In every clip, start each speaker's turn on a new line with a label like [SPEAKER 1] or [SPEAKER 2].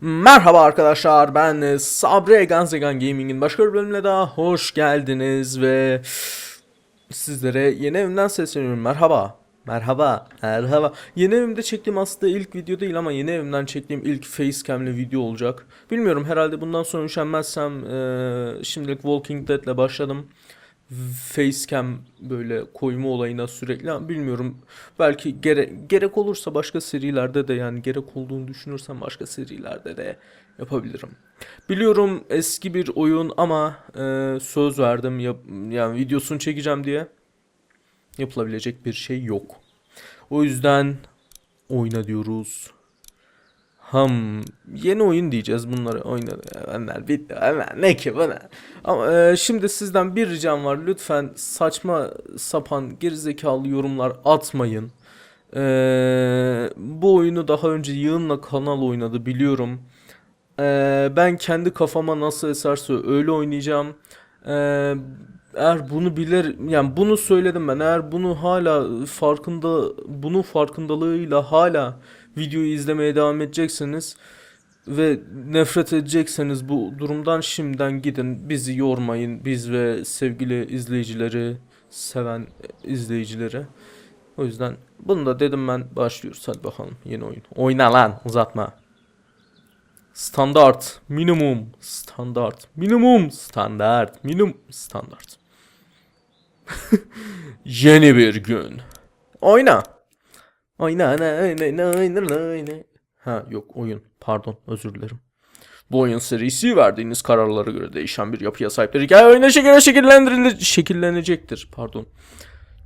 [SPEAKER 1] Merhaba arkadaşlar ben e, Sabri Ganzegan Gaming'in başka bir bölümüne daha hoş geldiniz ve sizlere yeni evimden sesleniyorum. Merhaba. Merhaba. Merhaba. Yeni evimde çektiğim aslında ilk video değil ama yeni evimden çektiğim ilk facecam'li video olacak. Bilmiyorum herhalde bundan sonra üşenmezsem e, şimdilik Walking Dead'le başladım. Facecam böyle koyma olayına sürekli bilmiyorum belki gere gerek olursa başka serilerde de yani gerek olduğunu düşünürsem başka serilerde de yapabilirim. Biliyorum eski bir oyun ama e, söz verdim yap yani videosunu çekeceğim diye yapılabilecek bir şey yok. O yüzden oyna diyoruz. Ham yeni oyun diyeceğiz bunları oynadı. Hemen bitti hemen ne ki bu ne? Ama e, şimdi sizden bir ricam var. Lütfen saçma sapan gerizekalı yorumlar atmayın. E, bu oyunu daha önce Yığın'la kanal oynadı biliyorum. E, ben kendi kafama nasıl eserse öyle oynayacağım. E, eğer bunu bilir yani bunu söyledim ben. Eğer bunu hala farkında bunun farkındalığıyla hala videoyu izlemeye devam edecekseniz ve nefret edecekseniz bu durumdan şimdiden gidin. Bizi yormayın. Biz ve sevgili izleyicileri seven izleyicileri. O yüzden bunu da dedim ben başlıyoruz. Hadi bakalım yeni oyun. Oyna lan uzatma. Standart, minimum, standart, minimum, standart, minimum, standart. Yeni bir gün. Oyna. Oyna, oyna, oyna, oyna. Ha yok oyun. Pardon özür dilerim. Bu oyun serisi verdiğiniz kararlara göre değişen bir yapıya sahiptir. Hikaye oyuna şekilde şekillendirilir, şekillenecektir. Pardon.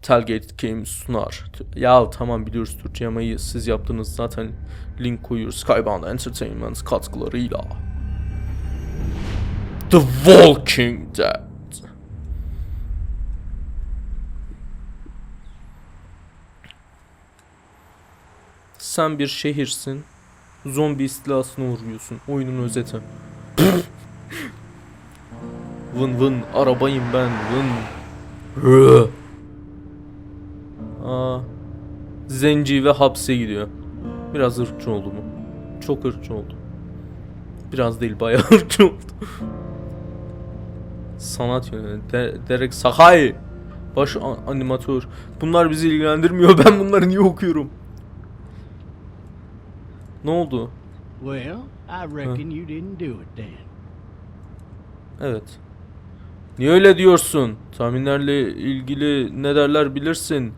[SPEAKER 1] Telgate Games sunar. Ya tamam biliyoruz Türkçe ama iyi. siz yaptınız zaten link koyuyoruz Skybound Entertainment katkılarıyla. The Walking Dead. Sen bir şehirsin. Zombi istilasına uğruyorsun. Oyunun özeti. vın vın arabayım ben vın. Aa, zenci ve hapse gidiyor. Biraz ırkçı oldu mu? Çok ırkçı oldu. Biraz değil bayağı ırkçı oldu. Sanat yönetmeni De- Derek Sahay. Baş animatör. Bunlar bizi ilgilendirmiyor. Ben bunları niye okuyorum? Ne oldu?
[SPEAKER 2] Well, I reckon you didn't do it then.
[SPEAKER 1] Evet. Niye öyle diyorsun? Tahminlerle ilgili ne derler bilirsin.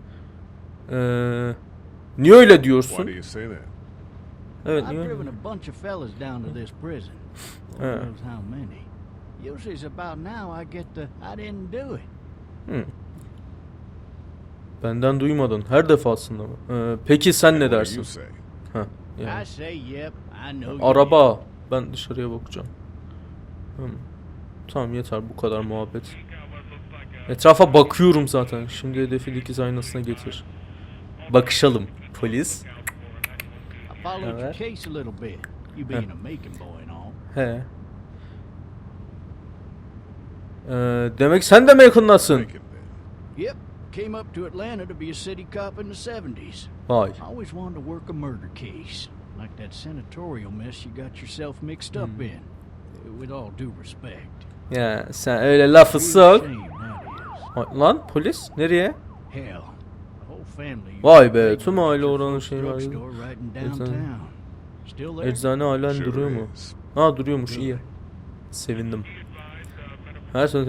[SPEAKER 1] Ee, niye öyle diyorsun? Evet
[SPEAKER 2] I've
[SPEAKER 1] niye
[SPEAKER 2] driven a bunch of fellas down to this prison. Lord knows how many. Usually it's about now I get the I didn't do it.
[SPEAKER 1] Benden duymadın her defasında mı? Ee, peki sen ne
[SPEAKER 3] What do
[SPEAKER 1] dersin?
[SPEAKER 3] you say?
[SPEAKER 1] Ha, yani.
[SPEAKER 2] You
[SPEAKER 1] Araba. Ben dışarıya bakacağım. Hı. Tamam yeter bu kadar muhabbet. Etrafa bakıyorum zaten. Şimdi hedefi dikiz aynasına getir. Bakışalım. Polis. Evet.
[SPEAKER 2] case a little bit. You being a making boy and all.
[SPEAKER 1] He. Ee, demek sen de
[SPEAKER 3] then.
[SPEAKER 2] Yep, came up to Atlanta to be a city cop in the 70s.
[SPEAKER 1] Vay.
[SPEAKER 2] I always wanted to work a murder case. Like that senatorial mess you got yourself mixed up in. With all due respect.
[SPEAKER 1] Ya sen öyle lafı sok. Lan polis nereye?
[SPEAKER 2] Hell,
[SPEAKER 1] Vay be, tüm aile oranın şeyi var. Eczane. halen duruyor mu? Ha duruyormuş iyi. Sevindim. Her sene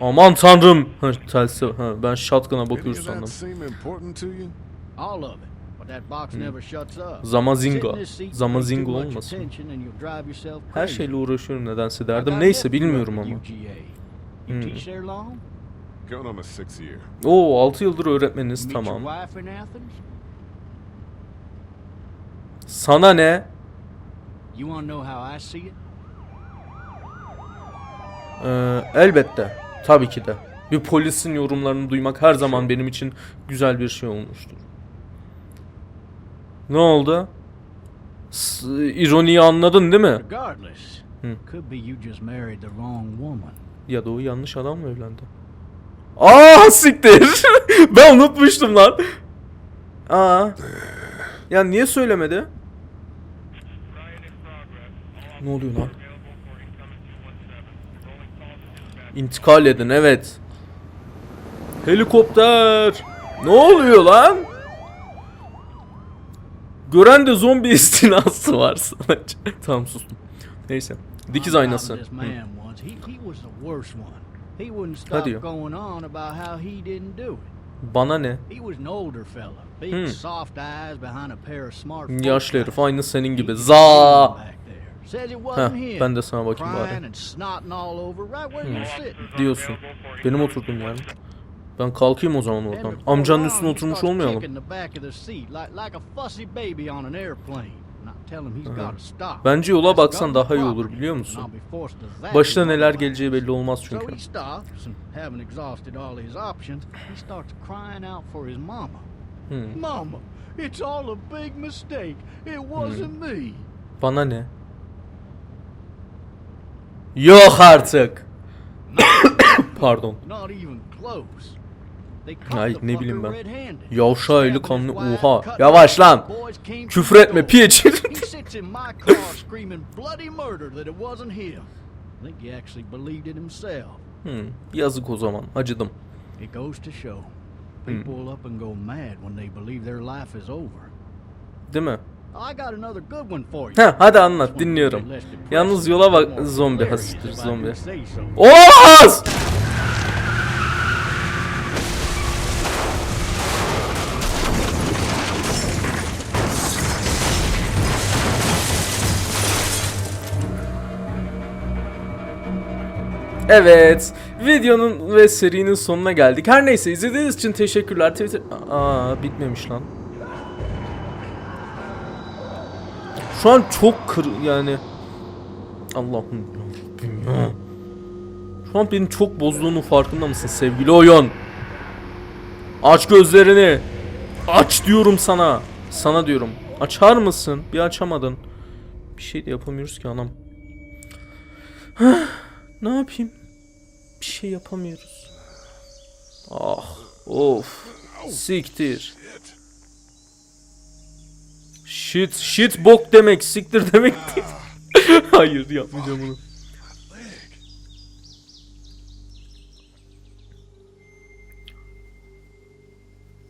[SPEAKER 1] aman tanrım. Ha, telsiz ha, ben shotgun'a bakıyoruz sandım.
[SPEAKER 2] up.
[SPEAKER 1] Zamazinga. Zamazinga olmasın. Her şeyle uğraşıyorum nedense derdim. Neyse bilmiyorum ama. Hmm. Oo 6 yıldır öğretmeniz
[SPEAKER 2] Meet
[SPEAKER 1] tamam. Sana ne?
[SPEAKER 2] You want to know how I see it?
[SPEAKER 1] Ee, elbette. Tabii ki de. Bir polisin yorumlarını duymak her zaman benim için güzel bir şey olmuştur. Ne oldu? S- ironiyi anladın değil mi?
[SPEAKER 2] Woman.
[SPEAKER 1] Ya da o yanlış adamla evlendi. Aa siktir. ben unutmuştum lan. Aa. Ya niye söylemedi? Ne oluyor lan? İntikal edin evet. Helikopter. Ne oluyor lan? Gören de zombi istinası var sadece. tamam sustum. Neyse. Dikiz aynası. Hı. Hadi ya. Bana ne? Hmm. Yaşlı herif aynı senin gibi. Za. Heh, ben de sana bakayım bari.
[SPEAKER 2] sitting.
[SPEAKER 1] Diyorsun. Benim oturdum yani. Ben kalkayım o zaman oradan. Amcanın üstüne oturmuş olmayalım.
[SPEAKER 2] kicking the back of the seat like, like a fussy baby on an airplane. And I tell him he's gotta stop.
[SPEAKER 1] Bence yola baksan daha iyi olur biliyor musun? Başına neler geleceği belli olmaz çünkü. Hmm.
[SPEAKER 2] Mama, it's all a big mistake. It wasn't me.
[SPEAKER 1] Bana ne? Yok artık. Pardon. Ay, ne bileyim ben. Yavşa eli kanlı. Oha. Yavaş lan. Küfür etme piç. Hmm, yazık o zaman. Acıdım. Hmm. Değil mi? Heh, hadi anlat dinliyorum. Yalnız yola bak zombi
[SPEAKER 2] I
[SPEAKER 1] zombi. Olamaz! Evet, videonun ve serinin sonuna geldik. Her neyse izlediğiniz için teşekkürler. Twitter... Aa, bitmemiş lan. Şu an çok kır yani. Allah'ım ya. Şu an beni çok bozduğunun farkında mısın sevgili oyun? Aç gözlerini. Aç diyorum sana. Sana diyorum. Açar mısın? Bir açamadın. Bir şey de yapamıyoruz ki anam. ne yapayım? Bir şey yapamıyoruz. Ah, of. Siktir. Shit, shit bok demek, siktir demek değil. Hayır yapmayacağım bunu.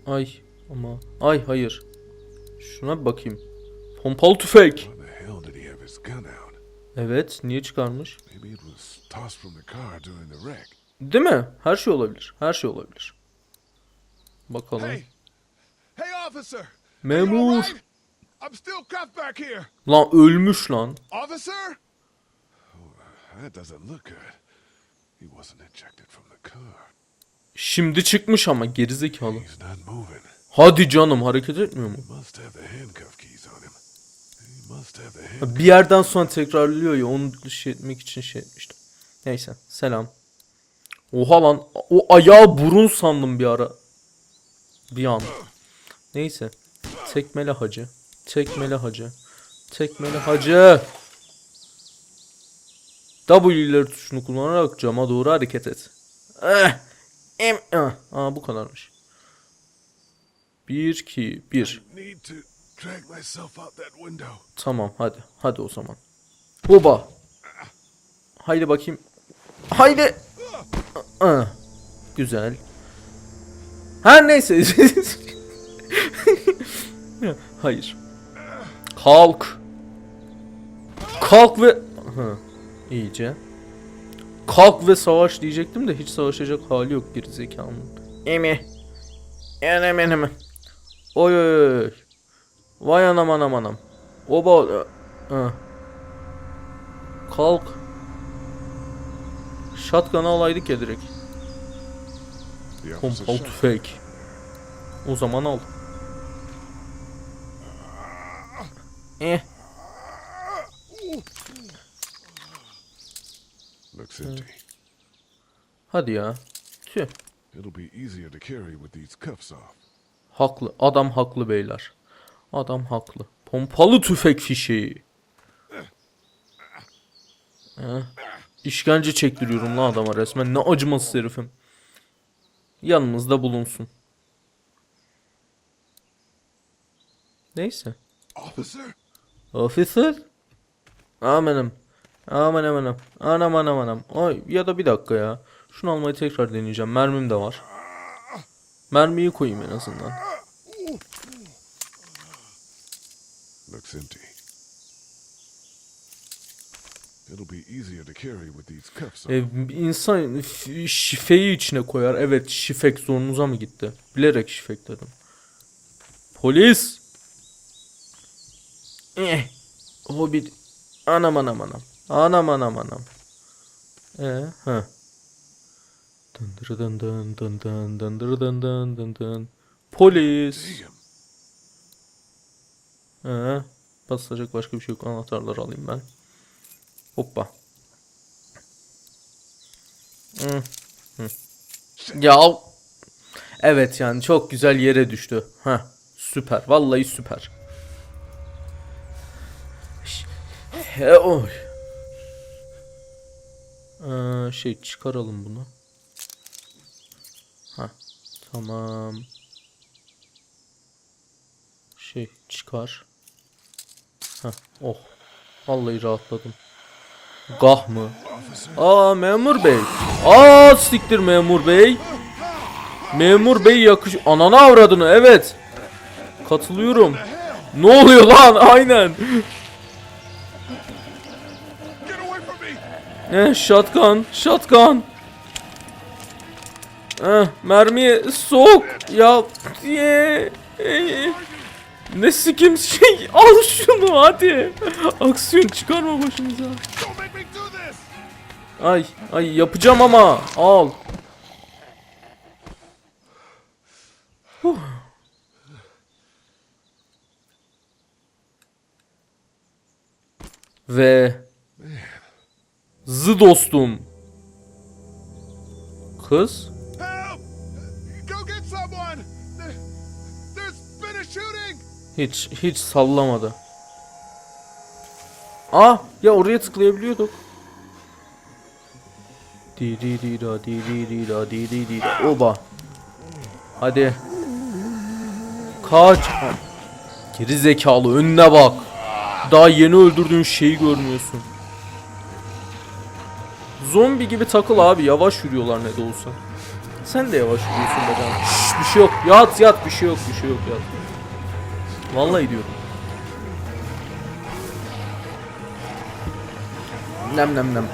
[SPEAKER 1] Ay ama ay hayır. Şuna bir bakayım. Pompalı tüfek. Evet, niye çıkarmış? Değil mi? Her şey olabilir. Her şey olabilir. Bakalım. Memur.
[SPEAKER 3] I'm still cuffed back here.
[SPEAKER 1] Lan ölmüş lan.
[SPEAKER 3] Officer? Oh, that doesn't look good. He wasn't ejected from the car.
[SPEAKER 1] Şimdi çıkmış ama gerizekalı.
[SPEAKER 3] He's not moving.
[SPEAKER 1] Hadi canım hareket etmiyor mu?
[SPEAKER 3] He must have the handcuff keys on him. He must have the hand.
[SPEAKER 1] Bir yerden sonra tekrarlıyor ya onu şey etmek için şey etmiştim. Neyse selam. Oha lan o ayağı burun sandım bir ara. Bir an. Neyse. Tekmele hacı. Tekmele hacı. Tekmele hacı. W ileri tuşunu kullanarak cama doğru hareket et. Em. Ah. Aa bu kadarmış. 1 2 1
[SPEAKER 3] Need to drag myself out that window.
[SPEAKER 1] Tamam hadi. Hadi o zaman. Hoba. Haydi bakayım. Haydi. Ah, Güzel. Her neyse. Hayır. Kalk. Kalk ve... Ha, iyice. Kalk ve savaş diyecektim de hiç savaşacak hali yok gerizekalının. Emi. Enem enem. Oy oy oy. Vay anam anam anam. Oba. Ha. Kalk. Shotgun'ı alaydık ya direkt. Pompalı tüfek. O zaman al. Eh.
[SPEAKER 3] Looks empty.
[SPEAKER 1] Hadi ya. Tüh.
[SPEAKER 3] It'll be easier to carry with these cuffs off.
[SPEAKER 1] Haklı. Adam haklı beyler. Adam haklı. Pompalı tüfek fişeği. Eh. İşkence çektiriyorum lan adama resmen. Ne acımasız herifim. Yanımızda bulunsun. Neyse.
[SPEAKER 3] Officer?
[SPEAKER 1] Officer? Amanım. Aman amanım. Anam anam anam. Ay ya da bir dakika ya. Şunu almayı tekrar deneyeceğim. Mermim de var. Mermiyi koyayım en azından.
[SPEAKER 3] Looks empty. It'll be easier to carry with these cuffs.
[SPEAKER 1] E, insan şifeyi içine koyar. Evet şifek zorunuza mı gitti? Bilerek şifek dedim. Polis! Eh. Hobbit. Anam anam anam. Anam anam anam. Ee, ha. Dındır dın dın dın dın dındır dın dın dın dın. Polis.
[SPEAKER 3] Eh,
[SPEAKER 1] ee, basılacak başka bir şey yok. Anahtarları alayım ben. Hoppa. Hmm. Hmm. Ya. Evet yani çok güzel yere düştü. Ha, süper. Vallahi süper. He, oy. Ee, şey çıkaralım bunu. Ha tamam. Şey çıkar. Ha oh. Vallahi rahatladım. Gah mı? Aa memur bey. Aa siktir memur bey. Memur bey yakış... Ananı avradını evet. Katılıyorum. Ne oluyor lan aynen. Eh shotgun shotgun. Eh mermi sok. Ya. Ye. Ne sikim şey. Al şunu hadi. Aksiyon çıkarma başımıza. Ay ay yapacağım ama al. Huh. Ve Zı dostum. Kız? Hiç hiç sallamadı. Aa ya oraya tıklayabiliyorduk. Di di di da di di di da di di di da. Oba. Hadi. Kaç. Geri zekalı önüne bak. Daha yeni öldürdüğün şeyi görmüyorsun. Zombi gibi takıl abi yavaş yürüyorlar ne de olsa. Sen de yavaş yürüyorsun be canım. Şşş, bir şey yok. Yat yat bir şey yok bir şey yok yat. Vallahi diyorum. Nem nem nem.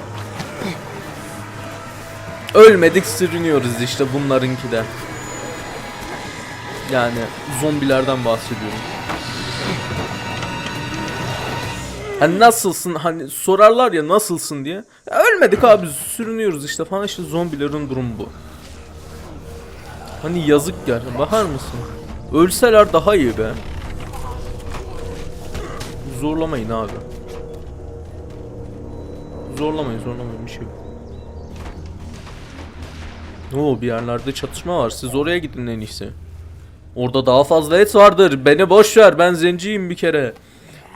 [SPEAKER 1] Ölmedik sürünüyoruz işte bunlarınki de. Yani zombilerden bahsediyorum. Hani nasılsın hani sorarlar ya nasılsın diye. Ya ölmedik abi sürünüyoruz işte falan işte zombilerin durumu bu. Hani yazık gerçekten bakar mısın? Ölseler daha iyi be. Zorlamayın abi. Zorlamayın zorlamayın bir şey yok. Oo bir yerlerde çatışma var. Siz oraya gidin en iyisi. Orada daha fazla et vardır. Beni boş ver. Ben zenciyim bir kere.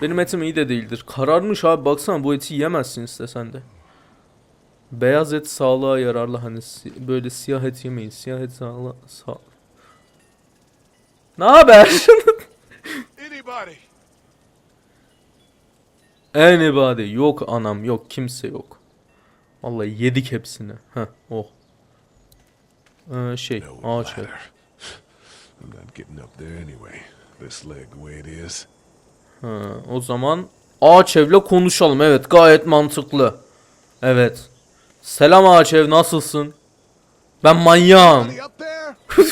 [SPEAKER 1] Benim etim iyi de değildir. Kararmış abi baksana bu eti yiyemezsin istesen de. Beyaz et sağlığa yararlı hani si- böyle siyah et yemeyin. Siyah et sağlığa sağ... Ne haber?
[SPEAKER 3] Anybody!
[SPEAKER 1] Anybody yok anam yok kimse yok. Vallahi yedik hepsini. Heh oh. Ee, şey ağaç ev.
[SPEAKER 3] I'm not getting up there anyway. This leg the way it is.
[SPEAKER 1] Ha, o zaman ağaç evle konuşalım. Evet gayet mantıklı. Evet. Selam ağaç ev nasılsın? Ben manyağım.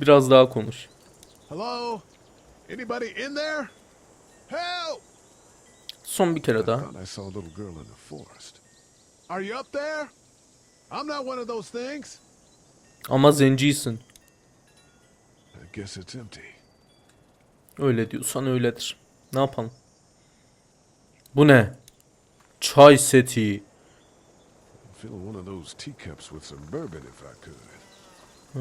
[SPEAKER 1] Biraz daha konuş.
[SPEAKER 3] Hello? Anybody in there? Help!
[SPEAKER 1] Son bir kere daha.
[SPEAKER 3] thought I saw a little girl in the forest. Are you up there? I'm not one of those things.
[SPEAKER 1] Ama zencisin.
[SPEAKER 3] I guess it's empty.
[SPEAKER 1] Öyle diyorsan öyledir. Ne yapalım? Bu ne? Çay seti.
[SPEAKER 3] I'd fill one of those teacups with some bourbon if I could.
[SPEAKER 1] Ha,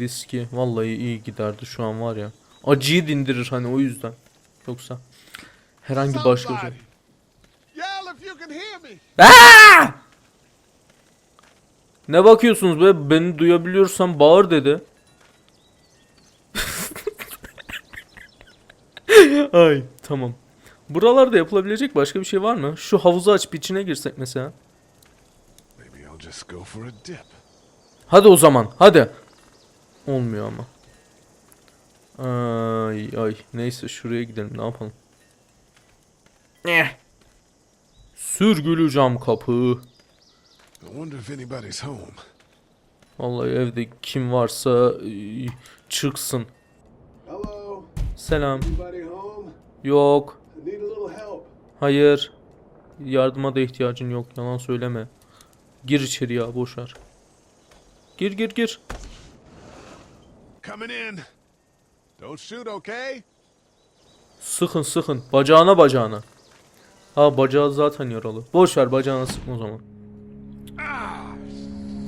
[SPEAKER 1] viski. Vallahi iyi giderdi şu an var ya. Acıyı dindirir hani o yüzden. Yoksa herhangi başka bir şey. Aa! Ne bakıyorsunuz be? Beni duyabiliyorsan bağır dedi. Ay tamam. Buralarda yapılabilecek başka bir şey var mı? Şu havuzu açıp içine girsek mesela.
[SPEAKER 3] Maybe I'll just go for a dip.
[SPEAKER 1] Hadi o zaman hadi. Olmuyor ama. Ay ay neyse şuraya gidelim ne yapalım. Eh. Sürgülü cam kapı.
[SPEAKER 3] I wonder if anybody's home.
[SPEAKER 1] Vallahi evde kim varsa e, çıksın.
[SPEAKER 3] Hello?
[SPEAKER 1] Selam. Yok. Hayır. Yardıma da ihtiyacın yok. Yalan söyleme. Gir içeri ya boş ver. Gir gir gir. Sıkın sıkın. Bacağına bacağına. Ha bacağı zaten yaralı. Boş ver bacağına sıkma o zaman.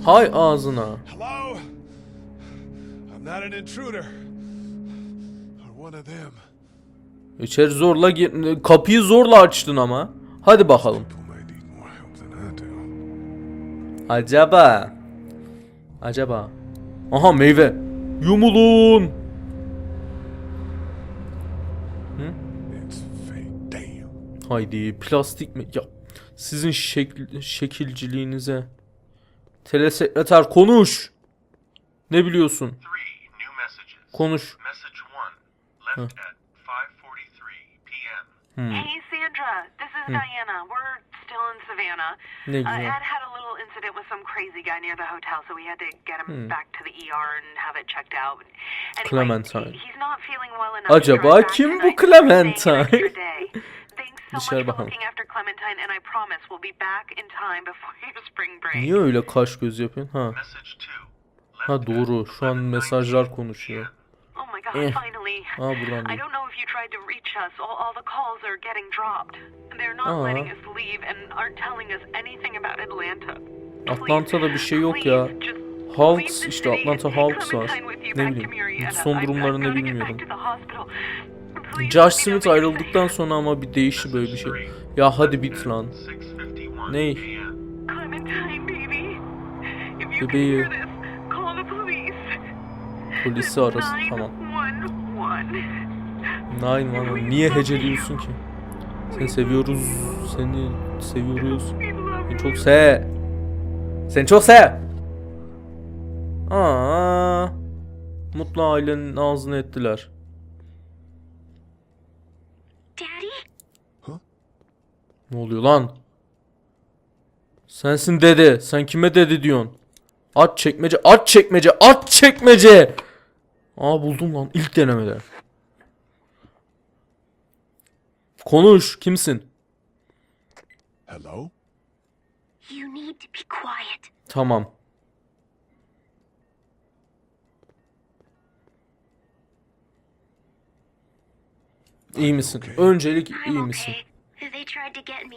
[SPEAKER 1] Hay ağzına.
[SPEAKER 3] Hello? I'm not an intruder. Or one of them.
[SPEAKER 1] İçeri zorla gir. Kapıyı zorla açtın ama. Hadi bakalım. Acaba. Acaba. Aha meyve. Yumulun. Haydi plastik mi? Ya sizin şekil, şekilciliğinize. Telesekreter konuş. Ne biliyorsun? Konuş.
[SPEAKER 4] Message one left at 5:43 p.m.
[SPEAKER 5] Hey, Sandra. This is Diana. We're still in Savannah.
[SPEAKER 1] Ne
[SPEAKER 5] Uh,
[SPEAKER 1] güzel.
[SPEAKER 5] Ed had a little incident with some crazy guy near the hotel, so we had to get him back to the ER and have it checked out. Anyway,
[SPEAKER 1] Clementine.
[SPEAKER 5] he- he's not feeling well enough.
[SPEAKER 1] Acaba kim bu Clementine? Dışarı bakalım.
[SPEAKER 5] looking after Clementine, and I promise we'll be back in time before your spring break.
[SPEAKER 1] Niye öyle kaş göz yapıyorsun? Ha. Ha doğru. Şu an
[SPEAKER 4] 11:19
[SPEAKER 1] mesajlar konuşuyor.
[SPEAKER 5] Oh my god,
[SPEAKER 1] Eh.
[SPEAKER 5] finally.
[SPEAKER 1] Aa buradan
[SPEAKER 5] I
[SPEAKER 1] değil.
[SPEAKER 5] don't know if you tried to reach us. All, all the calls are getting dropped. They're not
[SPEAKER 1] Aa.
[SPEAKER 5] letting us leave and aren't telling us anything about Atlanta.
[SPEAKER 1] Atlanta'da bir şey yok ya.
[SPEAKER 5] Please, just
[SPEAKER 1] Hawks
[SPEAKER 5] leave the
[SPEAKER 1] işte
[SPEAKER 5] city
[SPEAKER 1] Atlanta
[SPEAKER 5] take
[SPEAKER 1] Hawks var.
[SPEAKER 5] Clementine with you
[SPEAKER 1] Ne
[SPEAKER 5] back to
[SPEAKER 1] bileyim. Son
[SPEAKER 5] I've- I've
[SPEAKER 1] durumlarını
[SPEAKER 5] gotta get
[SPEAKER 1] bilmiyorum.
[SPEAKER 5] back to the hospital. Please
[SPEAKER 1] Josh
[SPEAKER 5] let me
[SPEAKER 1] Smith
[SPEAKER 5] know
[SPEAKER 1] ayrıldıktan sonra ama bir değişti böyle bir şey. Ya hadi bit lan.
[SPEAKER 4] 6:51
[SPEAKER 1] Ney?
[SPEAKER 5] Clementine, baby. If you
[SPEAKER 1] Bebeği.
[SPEAKER 5] can hear this, call the police.
[SPEAKER 1] Polisi arasın tamam.
[SPEAKER 5] 911.
[SPEAKER 1] Nine One Niye heceliyorsun ki? Seni seviyoruz. Seni seviyoruz. Seni çok sev. Seni çok sev. Aa. Mutlu ailenin ağzını ettiler.
[SPEAKER 6] Daddy?
[SPEAKER 1] Ne oluyor lan? Sensin dede. Sen kime dede diyorsun? At çekmece, at çekmece, at çekmece. Aa buldum lan ilk denemede. Konuş, kimsin?
[SPEAKER 3] Hello?
[SPEAKER 6] You need to be quiet.
[SPEAKER 1] Tamam. İyi misin? Öncelik iyi misin?
[SPEAKER 6] okay. They tried to get me,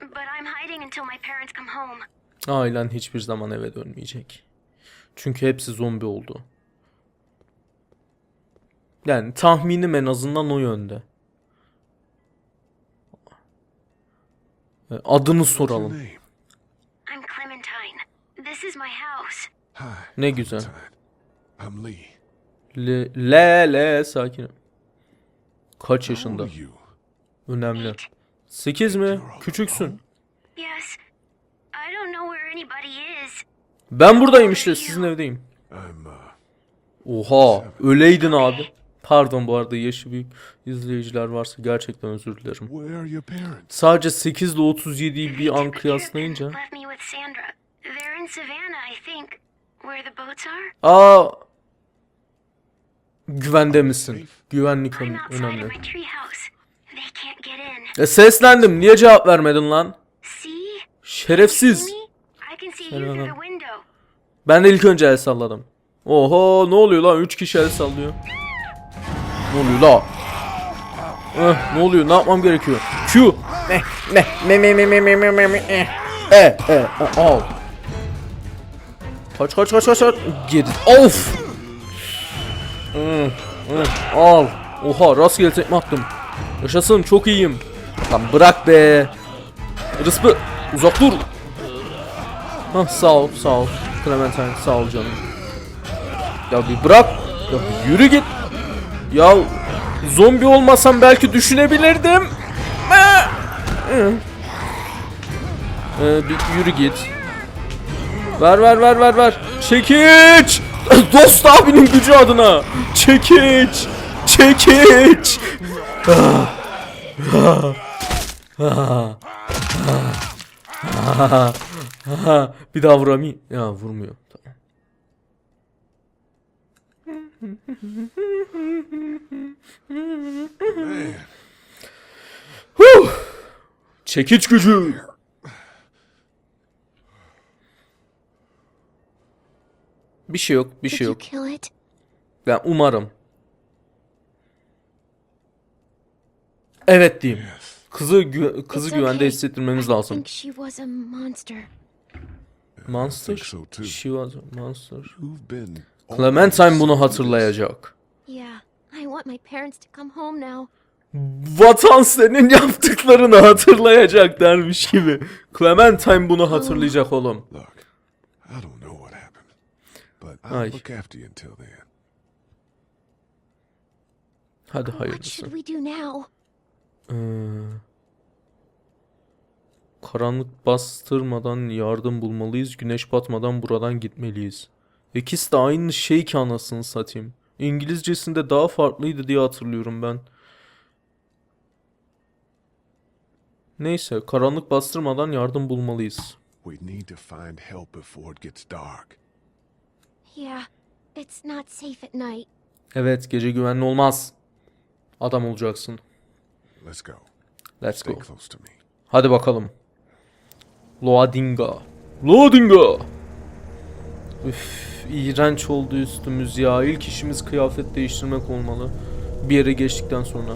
[SPEAKER 6] but I'm hiding until my parents come home.
[SPEAKER 1] Ailen hiçbir zaman eve dönmeyecek. Çünkü hepsi zombi oldu. Yani tahminim en azından o yönde. Adını
[SPEAKER 3] What's your
[SPEAKER 1] soralım.
[SPEAKER 3] name?
[SPEAKER 6] I'm Clementine. This is my house.
[SPEAKER 3] Hi.
[SPEAKER 1] Ne güzel.
[SPEAKER 3] I'm Lee.
[SPEAKER 1] Le, le, le sakin. ol. Kaç yaşında? Önemli. 8 mi? Küçüksün.
[SPEAKER 6] Yes. I don't know where anybody is.
[SPEAKER 1] Ben buradayım işte sizin evdeyim.
[SPEAKER 3] I'm, uh,
[SPEAKER 1] Oha öyleydin abi. Pardon bu arada yaşı büyük izleyiciler varsa gerçekten özür dilerim. Sadece 8 ile 37'yi bir an kıyaslayınca. Aa Güvende misin? Güvenlik önemli. E seslendim. Niye cevap vermedin lan? Şerefsiz. Selam. Ben de ilk önce el salladım. Oho ne oluyor lan? 3 kişi el sallıyor. Ne oluyor la? Eh, ne oluyor? Ne yapmam gerekiyor? Q. Ne ne me me me me me me eh. E e e, al. Kaç kaç kaç kaç kaç. Geri. Of. Hmm, hmm, al. Oha rastgele tekme attım. Yaşasın çok iyiyim. Lan bırak be. Rıspı uzak dur. Hah sağ ol sağ ol. Clementine sağ ol canım. Ya bir bırak. Ya bir yürü git. Ya zombi olmasam belki düşünebilirdim. Ee, bir yürü git. Ver ver ver ver ver. Çekiç. Dost abinin gücü adına. Çekiç. Çekiç. Bir daha vuramayayım. Ya vurmuyor. Tamam.
[SPEAKER 3] Man,
[SPEAKER 1] Çekiç gücü. Bir şey yok, bir
[SPEAKER 6] Did
[SPEAKER 1] şey
[SPEAKER 6] you
[SPEAKER 1] yok.
[SPEAKER 6] kill it?
[SPEAKER 1] Ben umarım. Evet diyeyim. Kızı gü- kızı güvende hissettirmemiz lazım.
[SPEAKER 6] think she was a monster.
[SPEAKER 1] She was a monster. Clementine bunu hatırlayacak.
[SPEAKER 6] Yeah, I want my parents to come home now.
[SPEAKER 1] Vatan senin yaptıklarını hatırlayacak dermiş gibi. Clementine bunu hatırlayacak oğlum.
[SPEAKER 3] Look, I don't know what happened, but I'll
[SPEAKER 1] Ay.
[SPEAKER 3] look after you until then.
[SPEAKER 1] Hadi
[SPEAKER 6] What
[SPEAKER 1] hayırlısı.
[SPEAKER 6] should we do now?
[SPEAKER 1] Ee, karanlık bastırmadan yardım bulmalıyız. Güneş batmadan buradan gitmeliyiz. İkisi de aynı şey ki anasını satayım. İngilizcesinde daha farklıydı diye hatırlıyorum ben. Neyse, karanlık bastırmadan yardım bulmalıyız.
[SPEAKER 3] We need to find help before it gets dark.
[SPEAKER 6] Yeah, it's not safe at night.
[SPEAKER 1] Evet, gece güvenli olmaz. Adam olacaksın.
[SPEAKER 3] Let's go.
[SPEAKER 1] Let's
[SPEAKER 3] Stay
[SPEAKER 1] go.
[SPEAKER 3] close to me.
[SPEAKER 1] Hadi bakalım. Loadinga. Loadinga. Üf, iğrenç oldu üstümüz ya. İlk işimiz kıyafet değiştirmek olmalı. Bir yere geçtikten sonra.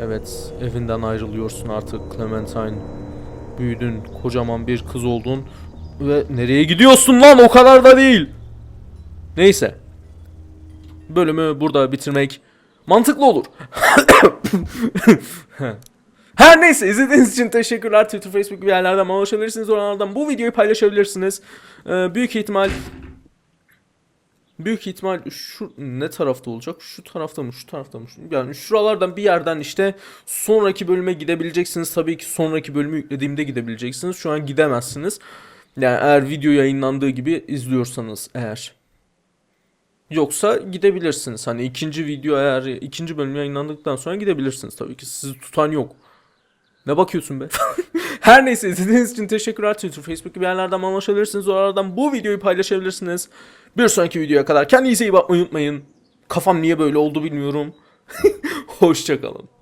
[SPEAKER 1] Evet, evinden ayrılıyorsun artık Clementine. Büyüdün, kocaman bir kız oldun. Ve nereye gidiyorsun lan? O kadar da değil. Neyse. Bölümü burada bitirmek mantıklı olur. Her neyse izlediğiniz için teşekkürler. Twitter, Facebook gibi yerlerden bana ulaşabilirsiniz. Oralardan bu videoyu paylaşabilirsiniz. Ee, büyük ihtimal Büyük ihtimal şu ne tarafta olacak? Şu tarafta mı? Şu tarafta mı? Yani şuralardan bir yerden işte sonraki bölüme gidebileceksiniz. Tabii ki sonraki bölümü yüklediğimde gidebileceksiniz. Şu an gidemezsiniz. Yani eğer video yayınlandığı gibi izliyorsanız eğer. Yoksa gidebilirsiniz. Hani ikinci video eğer ikinci bölüm yayınlandıktan sonra gidebilirsiniz tabii ki. Sizi tutan yok. Ne bakıyorsun be? Her neyse izlediğiniz için teşekkürler. Twitter, Facebook gibi yerlerden bana ulaşabilirsiniz. Oralardan bu videoyu paylaşabilirsiniz. Bir sonraki videoya kadar kendinize iyi bakmayı unutmayın. Kafam niye böyle oldu bilmiyorum. Hoşçakalın.